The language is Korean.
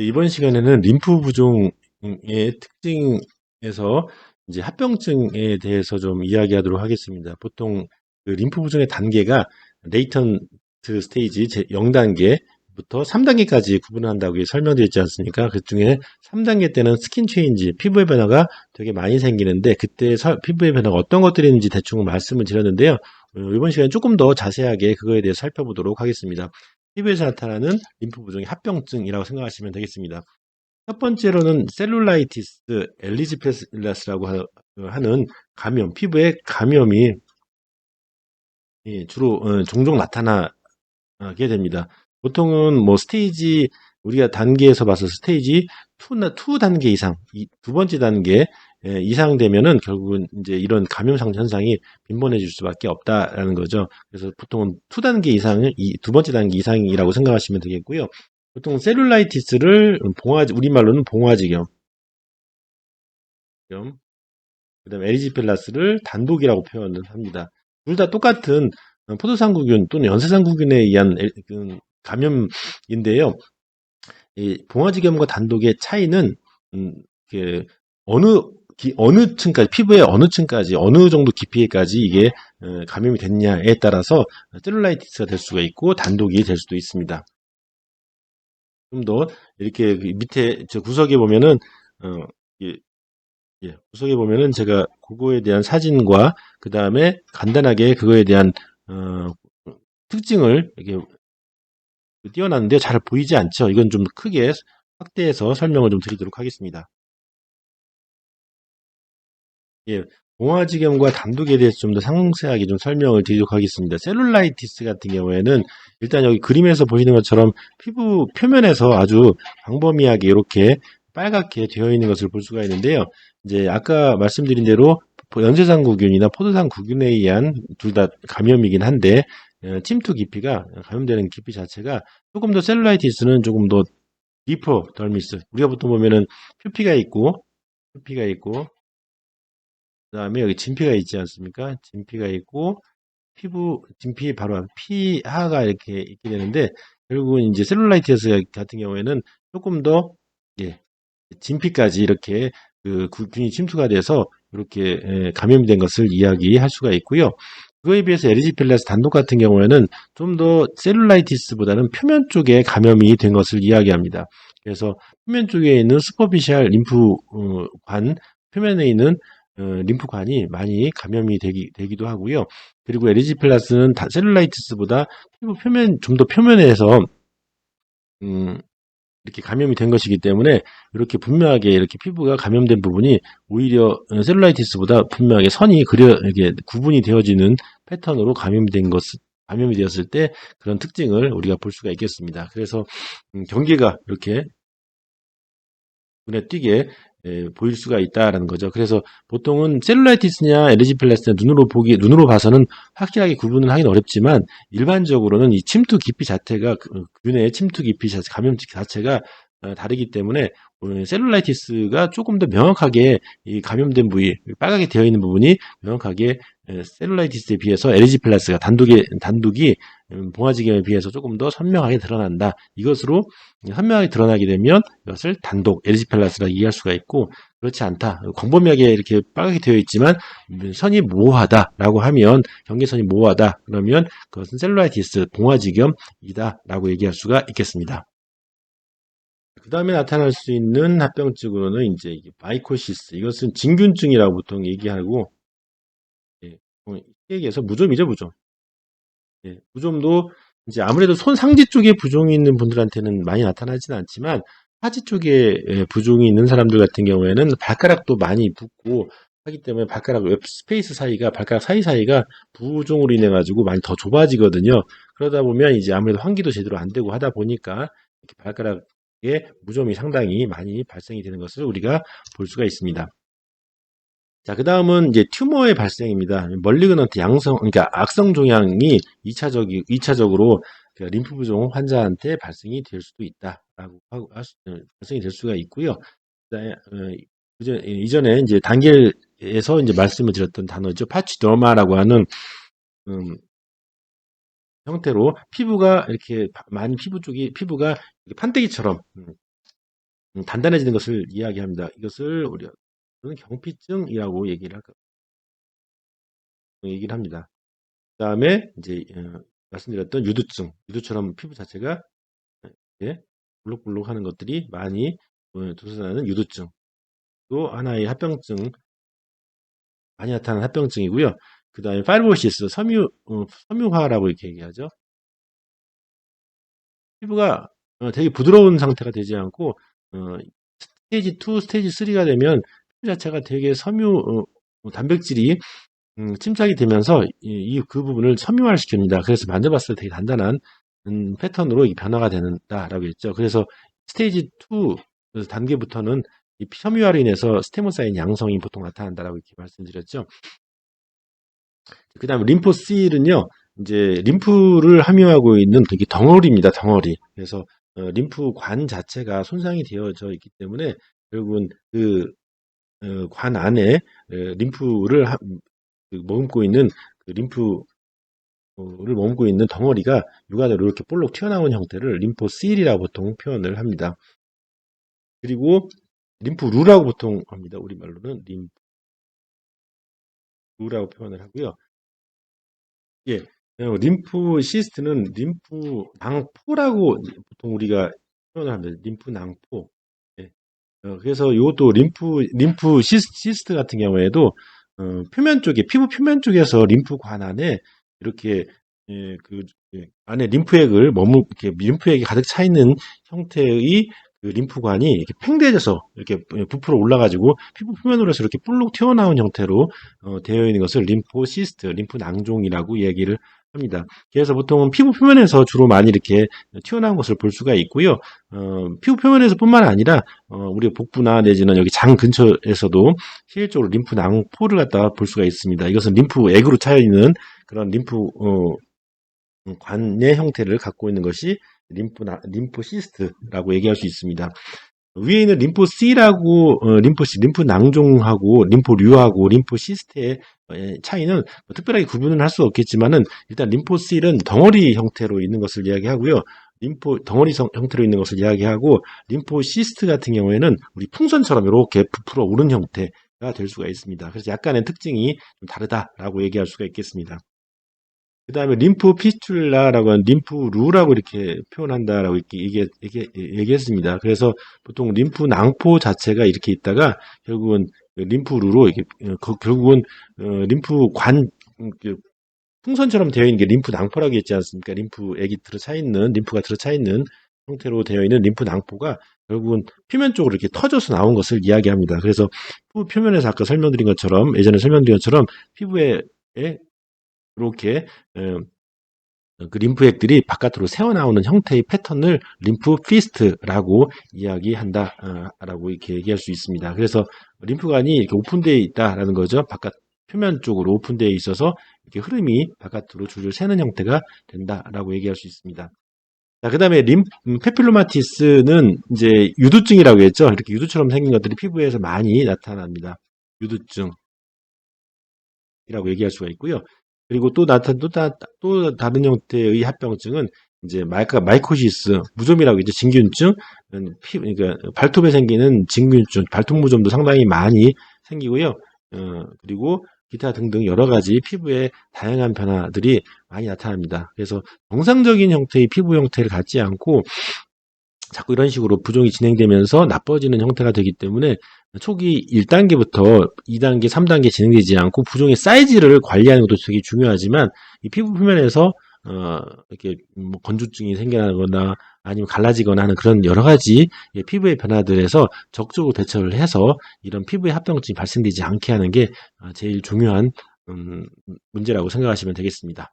이번 시간에는 림프 부종의 특징에서 이제 합병증에 대해서 좀 이야기하도록 하겠습니다. 보통 그 림프 부종의 단계가 레이턴트 스테이지 0단계부터 3단계까지 구분한다고 설명되어 있지 않습니까? 그 중에 3단계 때는 스킨 체인지, 피부의 변화가 되게 많이 생기는데 그때 피부의 변화가 어떤 것들이 있는지 대충 말씀을 드렸는데요. 어, 이번 시간에 조금 더 자세하게 그거에 대해 살펴보도록 하겠습니다. 피부에서 나타나는 림프 부종의 합병증이라고 생각하시면 되겠습니다. 첫 번째로는 셀룰라이티스 엘리지페라스라고 하는 감염, 피부에 감염이 주로 어, 종종 나타나게 됩니다. 보통은 뭐 스테이지 우리가 단계에서 봐서 스테이지 2나 2 단계 이상, 두 번째 단계 예, 이상 되면은 결국은 이제 이런 감염상 현상이 빈번해질 수밖에 없다라는 거죠. 그래서 보통은 2 단계 이상을 두 번째 단계 이상이라고 생각하시면 되겠고요. 보통 셀룰라이티스를 봉화 우리말로는 봉화지경, 그다음에 에리지펠라스를 단독이라고 표현을 합니다. 둘 다 똑같은 포도상구균 또는 연쇄상구균에 의한 그 감염인데요. 이 봉화지겸과 단독의 차이는 음, 어느 기, 어느 층까지 피부의 어느 층까지 어느 정도 깊이까지 이게 어, 감염이 됐냐에 따라서 셀룰라이티스가 될 수가 있고 단독이 될 수도 있습니다. 좀 더 이렇게 그 밑에 저 구석에 보면은 어, 예, 예, 구석에 보면은 제가 그거에 대한 사진과 그 다음에 간단하게 그거에 대한 어, 특징을 이렇게 띄워놨는데 잘 보이지 않죠? 이건 좀 크게 확대해서 설명을 좀 드리도록 하겠습니다. 예, 봉화지경과 단독에 대해서 좀 더 상세하게 좀 설명을 드리도록 하겠습니다. 셀룰라이티스 같은 경우에는 일단 여기 그림에서 보시는 것처럼 피부 표면에서 아주 광범위하게 이렇게 빨갛게 되어 있는 것을 볼 수가 있는데요. 이제 아까 말씀드린 대로 연쇄상구균이나 포도상구균에 의한 둘 다 감염이긴 한데 어, 침투 깊이가 감염되는 깊이 자체가 조금 더 셀룰라이티스는 조금 더 디퍼 덜미스 우리가 보통 보면은 표피가 있고 표피가 있고 그 다음에 여기 진피가 있지 않습니까? 진피가 있고 피부 진피 바로 피하가 이렇게 있게 되는데 결국은 이제 셀룰라이티스 같은 경우에는 조금 더 예, 진피까지 이렇게 그 균이 침투가 돼서 이렇게 예, 감염이 된 것을 이야기할 수가 있고요. 그거에 비해서 에리지필라스 단독 같은 경우에는 좀 더 셀룰라이티스보다는 표면 쪽에 감염이 된 것을 이야기합니다. 그래서 표면 쪽에 있는 슈퍼피셜 림프관 표면에 있는 어, 림프관이 많이 감염이 되기, 되기도 하고요. 그리고 에리지필라스는 셀룰라이티스보다 피부 표면 좀 더 표면에서 음, 이렇게 감염이 된 것이기 때문에 이렇게 분명하게 이렇게 피부가 감염된 부분이 오히려 셀룰라이티스보다 분명하게 선이 그려 이렇게 구분이 되어지는 패턴으로 감염이 된 것, 감염이 되었을 때 그런 특징을 우리가 볼 수가 있겠습니다. 그래서 음, 경계가 이렇게 눈에 띄게 예, 보일 수가 있다라는 거죠. 그래서 보통은 셀룰라이티스냐 엘리지플라스냐 눈으로 보기 눈으로 봐서는 확실하게 구분을 하기는 어렵지만 일반적으로는 이 침투 깊이 자체가 그, 균의 침투 깊이 자체 감염 자체가 어, 다르기 때문에 셀룰라이티스가 조금 더 명확하게 이 감염된 부위 빨갛게 되어 있는 부분이 명확하게 셀룰라이티스에 비해서 LG 플러스가 단독의 단독이 음, 봉화지경에 비해서 조금 더 선명하게 드러난다. 이것으로 선명하게 드러나게 되면 이것을 단독 LG 플러스라 이해할 수가 있고 그렇지 않다. 광범위하게 이렇게 빨갛게 되어 있지만 선이 모호하다라고 하면 경계선이 모호하다. 그러면 그것은 셀룰라이티스 봉화지경이다라고 얘기할 수가 있겠습니다. 그 다음에 나타날 수 있는 합병증으로는 이제 마이코시스 이것은 진균증이라고 보통 얘기하고 얘기해서 무좀이죠, 무좀. 예, 무좀도 이제 아무래도 손 상지 쪽에 부종이 있는 분들한테는 많이 나타나지는 않지만 하지 쪽에 예, 부종이 있는 사람들 같은 경우에는 발가락도 많이 붓고 하기 때문에 발가락 웹 스페이스 사이가 발가락 사이 사이가 부종으로 인해 가지고 많이 더 좁아지거든요. 그러다 보면 이제 아무래도 환기도 제대로 안 되고 하다 보니까 이렇게 발가락에 무좀이 상당히 많이 발생이 되는 것을 우리가 볼 수가 있습니다. 자, 그 다음은 이제 튜머의 발생입니다. 멀리그넌트 양성, 그러니까 악성 종양이 2차적, 2차적으로 그 림프 부종 환자한테 발생이 될 수도 있다라고 하고, 발생이 될 수가 있고요. 어, 이전에 이제 단계에서 이제 말씀을 드렸던 단어죠. 파치더마라고 하는, 음, 형태로 피부가 이렇게 많은 피부 쪽이, 피부가 판때기처럼, 음, 음, 단단해지는 것을 이야기합니다. 이것을 우리가 경피증이라고 얘기를 할까 얘기를 합니다. 그 다음에 이제 어, 말씀드렸던 유두증, 유두처럼 피부 자체가 예, 볼록볼록하는 것들이 많이 어, 도서나는 유두증. 또 하나의 합병증, 많이 나타나는 합병증이고요. 그 다음에 파이브로시스, 섬유, 어, 섬유화라고 이렇게 얘기하죠. 피부가 어, 되게 부드러운 상태가 되지 않고 어, 스테이지 2, 스테이지 3가 되면 피부 자체가 되게 섬유 어, 뭐 단백질이 음, 침착이 되면서 이그 부분을 섬유화를 시킵니다. 그래서 만져봤을 때 되게 단단한 음, 패턴으로 변화가 된다라고 했죠. 그래서 스테이지 2 단계부터는 이 섬유화로 인해서 스테모사인 양성이 보통 나타난다라고 이렇게 말씀드렸죠. 그 다음에 림포실은요, 이제 림프를 함유하고 있는 되게 덩어리입니다. 덩어리. 그래서 어, 림프관 자체가 손상이 되어져 있기 때문에 결국은 그관 어, 안에 어, 림프를 하, 그 머금고 있는 그 림프를 머금고 있는 덩어리가 육안으로 이렇게 볼록 튀어나온 형태를 림포실이라고 보통 표현을 합니다. 그리고 림프루라고 보통 합니다. 우리말로는 림프 루라고 표현을 하고요. 예, 어, 림프 시스트는 림프 낭포라고 보통 우리가 표현을 합니다. 림프 낭포. 예. 어, 그래서 이것도 림프 림프 시스트 같은 경우에도 어, 표면 쪽에 피부 표면 쪽에서 림프 관 안에 이렇게 예, 그 예, 안에 림프액을 머무 이렇게 림프액이 가득 차 있는 형태의 그 림프관이 이렇게 팽대져서 이렇게 부풀어 올라가지고 피부 표면으로서 이렇게 볼록 튀어나온 형태로 어, 되어 있는 것을 림포시스트, 림프 낭종이라고 얘기를 합니다. 그래서 보통은 피부 표면에서 주로 많이 이렇게 튀어나온 것을 볼 수가 있고요. 어, 피부 표면에서 뿐만 아니라 어, 우리 복부나 내지는 여기 장 근처에서도 실질적으로 림프 낭포를 갖다 볼 수가 있습니다. 이것은 림프액으로 차여 있는 그런 림프 어, 관의 형태를 갖고 있는 것이 림프나, 림포시스트라고 얘기할 수 있습니다. 위에 있는 림포C라고, 어, 림포C, 림프 낭종하고, 림포류하고, 림포시스트의 어, 차이는 뭐 특별하게 구분을 할수 없겠지만은, 일단 림포C는 덩어리 형태로 있는 것을 이야기하고요. 림포, 덩어리 형태로 있는 것을 이야기하고, 림포시스트 같은 경우에는 우리 풍선처럼 이렇게 부풀어 오른 형태가 될 수가 있습니다. 그래서 약간의 특징이 좀 다르다라고 얘기할 수가 있겠습니다. 그 다음에 림프 피스툴라라고 하는 림프루라고 이렇게 표현한다라고 이렇게 얘기, 얘기, 얘기 했습니다. 그래서 보통 림프 낭포 자체가 이렇게 있다가 결국은 림프루로 이게 어, 결국은 어, 림프관 그 풍선처럼 되어 있는 게 림프 낭포라고 했지 않습니까? 림프액이 들어차 있는 림프가 들어차 있는 형태로 되어 있는 림프 낭포가 결국은 표면 쪽으로 이렇게 터져서 나온 것을 이야기합니다. 그래서 표면에서 아까 설명드린 것처럼 예전에 설명드린 것처럼 피부에 이렇게 그 림프액들이 바깥으로 새어나오는 형태의 패턴을 림프 피스트라고 이야기한다라고 이렇게 얘기할 수 있습니다. 그래서 림프관이 이렇게 오픈되어 있다라는 거죠. 바깥 표면 쪽으로 오픈되어 있어서 이렇게 흐름이 바깥으로 줄줄 새는 형태가 된다라고 얘기할 수 있습니다. 자, 그 다음에 림, 음, 페필로마티스는 이제 유두증이라고 했죠. 이렇게 유두처럼 생긴 것들이 피부에서 많이 나타납니다. 유두증. 이라고 얘기할 수가 있고요. 그리고 또 나타난 또, 다, 또 다른 형태의 합병증은 이제 마이카 마이코시스 무좀이라고 이제 진균증 음, 피 그러니까 발톱에 생기는 진균증 발톱 무좀도 상당히 많이 생기고요. 어, 그리고 기타 등등 여러 가지 피부에 다양한 변화들이 많이 나타납니다. 그래서 정상적인 형태의 피부 형태를 갖지 않고 자꾸 이런 식으로 부종이 진행되면서 나빠지는 형태가 되기 때문에 초기 1단계부터 2단계, 3단계 진행되지 않고 부종의 사이즈를 관리하는 것도 되게 중요하지만 이 피부 표면에서 어, 이렇게 뭐 건조증이 생겨나거나 아니면 갈라지거나 하는 그런 여러 가지 피부의 변화들에서 적극적으로 대처를 해서 이런 피부의 합병증이 발생되지 않게 하는 게 어, 제일 중요한 음, 문제라고 생각하시면 되겠습니다.